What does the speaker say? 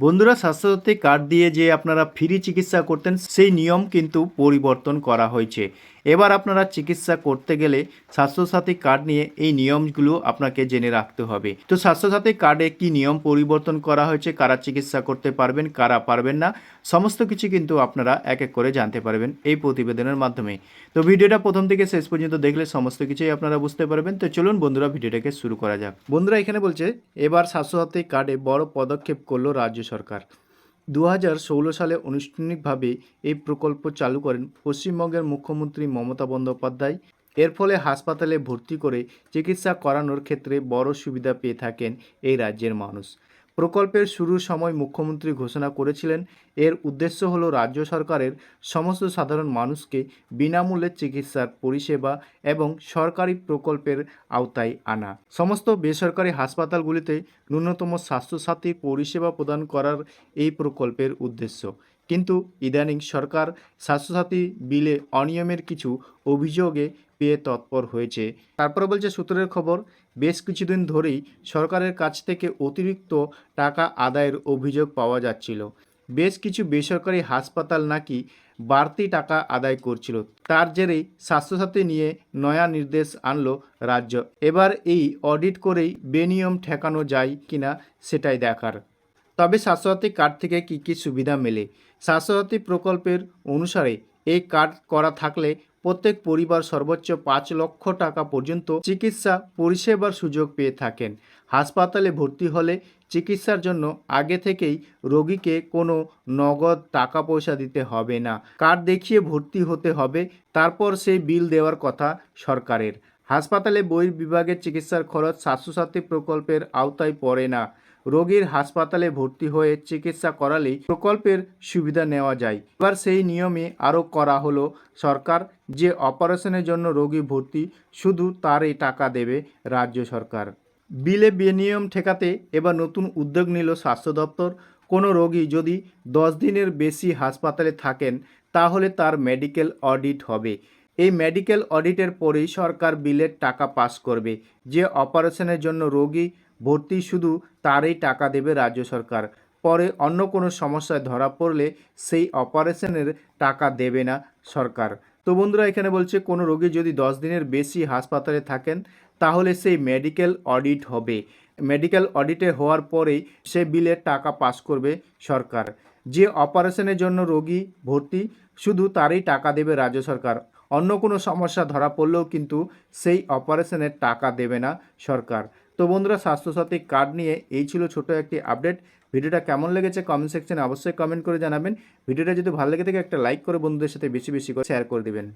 বন্ধুরা, স্বাস্থ্যসাথী কার্ড দিয়ে যে আপনারা ফ্রি চিকিৎসা করতেন, সেই নিয়ম কিন্তু পরিবর্তন করা হয়েছে। এবার আপনারা চিকিৎসা করতে গেলে স্বাস্থ্যসাথী কার্ড নিয়ে এই নিয়মগুলো আপনাকে জেনে রাখতে হবে। তো স্বাস্থ্যসাথী কার্ডে কি নিয়ম পরিবর্তন করা হয়েছে, কারা চিকিৎসা করতে পারবেন, কারা পারবেন না, সমস্ত কিছু কিন্তু আপনারা এক এক করে জানতে পারবেন এই প্রতিবেদনের মাধ্যমে। তো ভিডিওটা প্রথম থেকে শেষ পর্যন্ত দেখলে সমস্ত কিছুই আপনারা বুঝতে পারবেন। তো চলুন বন্ধুরা, ভিডিওটাকে শুরু করা যাক। বন্ধুরা, এখানে বলছে, এবার স্বাস্থ্যসাথী কার্ডে বড় পদক্ষেপ করল রাজ্য সরকার। দু হাজার ষোলো সালে আনুষ্ঠানিকভাবে এই প্রকল্প চালু করেন পশ্চিমবঙ্গের মুখ্যমন্ত্রী মমতা বন্দ্যোপাধ্যায়। এর ফলে হাসপাতালে ভর্তি করে চিকিৎসা করানোর ক্ষেত্রে বড় সুবিধা পেয়ে থাকেন এই রাজ্যের মানুষ। প্রকল্পের শুরুর সময় মুখ্যমন্ত্রী ঘোষণা করেছিলেন, এর উদ্দেশ্য হল রাজ্য সরকারের সমস্ত সাধারণ মানুষকে বিনামূল্যে চিকিৎসার পরিষেবা এবং সরকারি প্রকল্পের আওতায় আনা। সমস্ত বেসরকারি হাসপাতালগুলিতে ন্যূনতম স্বাস্থ্যসাথী পরিষেবা প্রদান করার এই প্রকল্পের উদ্দেশ্য। কিন্তু ইদানিং সরকার স্বাস্থ্যসাথী বিলে অনিয়মের কিছু অভিযোগে পেয়ে তৎপর হয়েছে। তারপরে বলছে সূত্রের খবর, বেশ কিছুদিন ধরেই সরকারের কাছ থেকে অতিরিক্ত টাকা আদায়ের অভিযোগ পাওয়া যাচ্ছিল। বেশ কিছু বেসরকারি হাসপাতাল নাকি বাড়তি টাকা আদায় করছিল। তার জেরেই স্বাস্থ্যসাথী নিয়ে নয়া নির্দেশ আনলো রাজ্য। এবার এই অডিট করেই বেনিয়ম ঠেকানো যায় কিনা সেটাই দেখার। তবে স্বাস্থ্যসাথী কার্ড থেকে কী কী সুবিধা মেলে? স্বাস্থ্যসাথী প্রকল্পের অনুসারে এই কার্ড করা থাকলে প্রত্যেক পরিবার সর্বোচ্চ পাঁচ লক্ষ টাকা পর্যন্ত চিকিৎসা পরিষেবার সুযোগ পেয়ে থাকেন। হাসপাতালে ভর্তি হলে চিকিৎসার জন্য আগে থেকেই রোগীকে কোনো নগদ টাকা পয়সা দিতে হবে না। কার্ড দেখিয়ে ভর্তি হতে হবে, তারপর সেই বিল দেওয়ার কথা সরকারের। হাসপাতালে বহির্বিভাগের চিকিৎসার খরচ স্বাস্থ্যসাথী প্রকল্পের আওতায় পড়ে না। রোগীর হাসপাতালে ভর্তি হয়ে চিকিৎসা করালেই প্রকল্পের সুবিধা নেওয়া যায়। এবার সেই নিয়মে আরও করা হলো, সরকার যে অপারেশনের জন্য রোগী ভর্তি শুধু তারই টাকা দেবে রাজ্য সরকার। বিলে বেনিয়ম ঠেকাতে এবার নতুন উদ্যোগ নিল স্বাস্থ্য দপ্তর। কোনো রোগী যদি দশ দিনের বেশি হাসপাতালে থাকেন, তাহলে তার মেডিকেল অডিট হবে। এই মেডিকেল অডিটের পরেই সরকার বিলের টাকা পাস করবে। যে অপারেশনের জন্য রোগী ভর্তি শুধু তারই টাকা দেবে রাজ্য সরকার। পরে অন্য কোনো সমস্যায় ধরা পড়লে সেই অপারেশনের টাকা দেবে না সরকার। তো বন্ধুরা, এখানে বলছে, কোনো রোগী যদি দশ দিনের বেশি হাসপাতালে থাকেন, তাহলে সেই মেডিকেল অডিট হবে। মেডিকেল অডিটে হওয়ার পরেই সে বিলের টাকা পাস করবে সরকার। যে অপারেশনের জন্য রোগী ভর্তি, শুধু তারই টাকা দেবে রাজ্য সরকার। অন্য কোনো সমস্যা ধরা পড়লেও কিন্তু সেই অপারেশনের টাকা দেবে না সরকার। তো বন্ধুরা, স্বাস্থ্যসাথী কার্ড নিয়ে এই ছিল ছোট একটি আপডেট। ভিডিওটা কেমন লেগেছে কমেন্ট সেকশনে অবশ্যই কমেন্ট করে জানাবেন। ভিডিওটা যদি ভালো লেগে থাকে, একটা লাইক করে বন্ধুদের সাথে বেশি বেশি করে শেয়ার করে দিবেন।